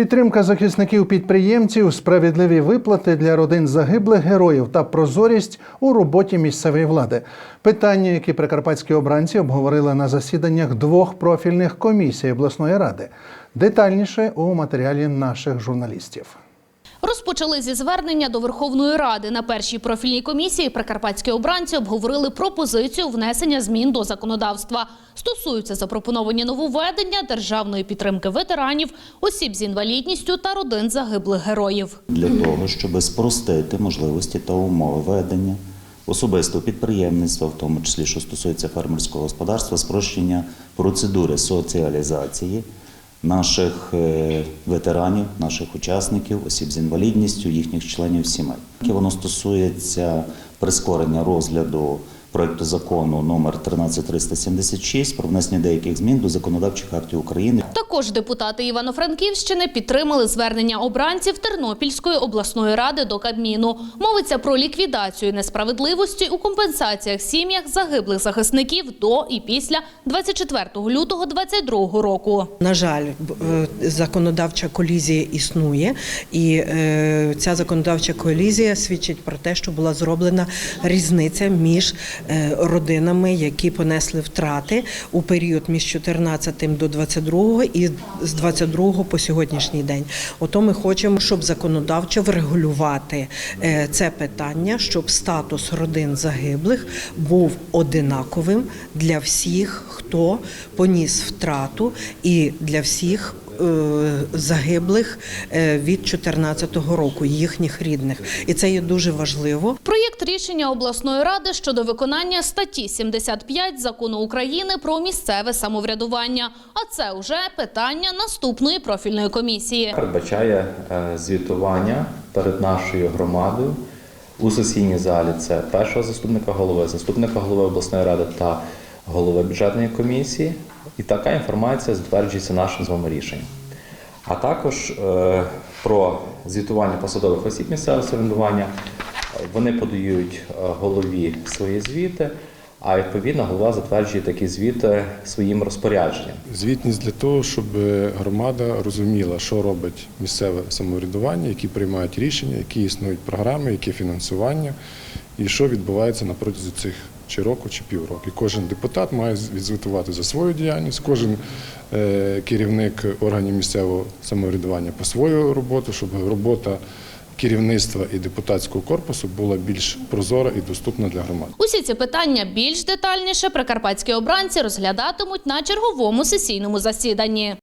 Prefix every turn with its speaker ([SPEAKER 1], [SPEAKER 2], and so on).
[SPEAKER 1] Підтримка захисників підприємців, справедливі виплати для родин загиблих героїв та прозорість у роботі місцевої влади. Питання, які прикарпатські обранці обговорили на засіданнях двох профільних комісій обласної ради. Детальніше у матеріалі наших журналістів.
[SPEAKER 2] Розпочали зі звернення до Верховної Ради. На першій профільній комісії прикарпатські обранці обговорили пропозицію внесення змін до законодавства. Стосуються запропоновані нововведення державної підтримки ветеранів, осіб з інвалідністю та родин загиблих героїв.
[SPEAKER 3] для того, щоб спростити можливості та умови ведення особистого підприємництва, в тому числі що стосується фермерського господарства, спрощення процедури соціалізації наших е, ветеранів, наших учасників, осіб з інвалідністю, їхніх членів сімей. Воно стосується прискорення розгляду проекту закону номер 13376 про внесення деяких змін до законодавчих актів України
[SPEAKER 2] Також депутати Івано-Франківщини підтримали звернення обранців Тернопільської обласної ради до Кабміну. Мовиться про ліквідацію несправедливості у компенсаціях сім'ях загиблих захисників до і після 24 лютого 2022 року.
[SPEAKER 4] На жаль, е, законодавча колізія існує, і е, ця законодавча колізія свідчить про те, що була зроблена різниця між родинами, які понесли втрати у період між 14 до 22 і з 22 по сьогоднішній день. Ото ми хочемо, щоб законодавчо врегулювати е, це питання, щоб статус родин загиблих був одинаковим для всіх, хто поніс втрату, і для всіх. Е, Загиблих е, від 2014 року, їхніх рідних, і це є дуже важливо.
[SPEAKER 2] Проєкт рішення обласної ради щодо виконання статті 75 закону України про місцеве самоврядування. А це вже питання наступної профільної комісії.
[SPEAKER 5] передбачає е, звітування перед нашою громадою у сесійній залі. Це першого заступника голови, заступника голови обласної ради та голови бюджетної комісії. І така інформація затверджується нашим з вами рішенням. А також е, про звітування посадових осіб місцевого самоврядування. Вони подають е, голові свої звіти, а відповідно голова затверджує такі звіти своїм розпорядженням.
[SPEAKER 6] Звітність для того, щоб громада розуміла, що робить місцеве самоврядування, які приймають рішення, які існують програми, яке фінансування і що відбувається на протязі цих чи року, чи півроку. І кожен депутат має відзвітувати за свою діяльність, кожен е, керівник органів місцевого самоврядування по свою роботу, щоб робота керівництва і депутатського корпусу була більш прозора і доступна для громади.
[SPEAKER 2] Усі ці питання більш детальніше прикарпатські обранці розглядатимуть на черговому сесійному засіданні.